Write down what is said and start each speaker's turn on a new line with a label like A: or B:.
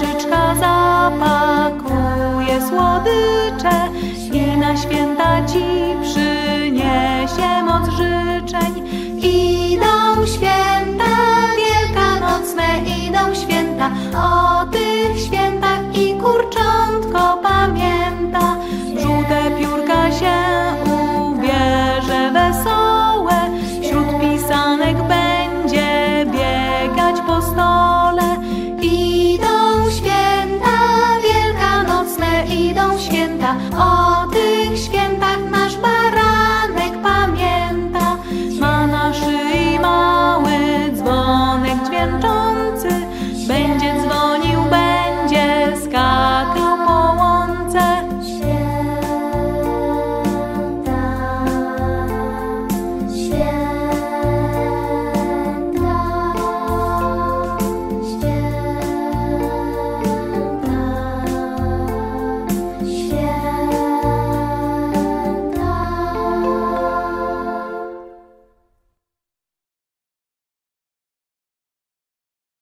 A: koszyczka zapakuje słodycze i na święta ci.